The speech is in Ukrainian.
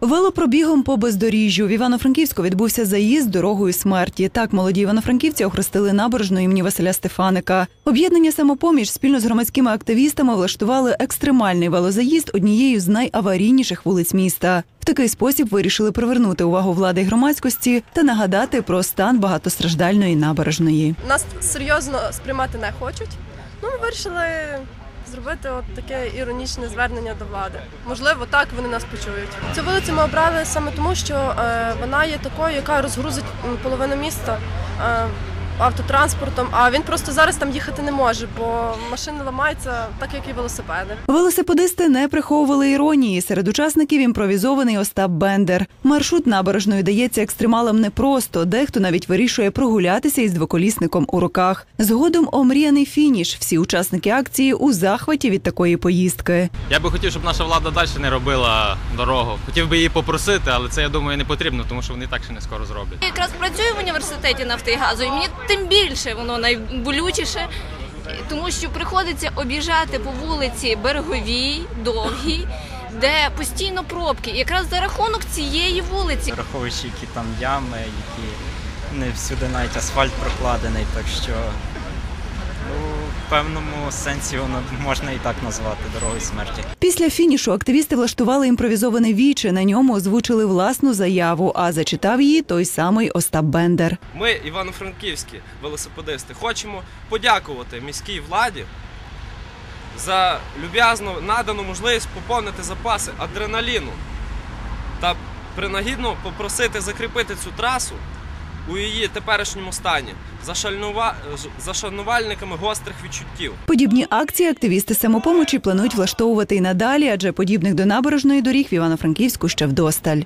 Велопробігом по бездоріжжю в Івано-Франківську відбувся заїзд дорогою смерті. Так молоді івано-франківці охрестили набережну імені Василя Стефаника. Об'єднання самопоміч спільно з громадськими активістами влаштували екстремальний велозаїзд однією з найаварійніших вулиць міста. В такий спосіб вирішили привернути увагу влади й громадськості та нагадати про стан багатостраждальної набережної. Нас серйозно сприймати не хочуть. Ну, ми вирішили зробити от таке іронічне звернення до влади. Можливо, так вони нас почують. Цю вулицю ми обрали саме тому, що е, вона є такою, яка розгрузить половину міста. Автотранспортом, а він просто зараз там їхати не може, бо машини ламаються так, як і велосипеди. Велосипедисти не приховували іронії. Серед учасників імпровізований Остап Бендер. Маршрут набережною дається екстремалам непросто. Дехто навіть вирішує прогулятися із двоколісником у руках. Згодом омріяний фініш. Всі учасники акції у захваті від такої поїздки. Я би хотів, щоб наша влада далі не робила дорогу. Хотів би її попросити, але це я думаю не потрібно, тому що вони так ще не скоро зроблять. Я якраз працюю в університеті нафти і газу, і мені тим більше воно найболючіше, тому що приходиться об'їжджати по вулиці береговій, довгій, де постійно пробки. Якраз за рахунок цієї вулиці враховуючи, які там ями, які не всюди навіть асфальт прокладений, так що ну, в певному сенсі воно можна і так назвати дорогою смерті. Після фінішу активісти влаштували імпровізоване віче. На ньому озвучили власну заяву, а зачитав її той самий Остап Бендер. Ми, івано-франківські велосипедисти, хочемо подякувати міській владі за люб'язно надану можливість поповнити запаси адреналіну та принагідно попросити закріпити цю трасу у її теперішньому стані за, гострих відчуттів. Подібні акції активісти самопомочі планують влаштовувати і надалі, адже подібних до набережної доріг в Івано-Франківську ще вдосталь.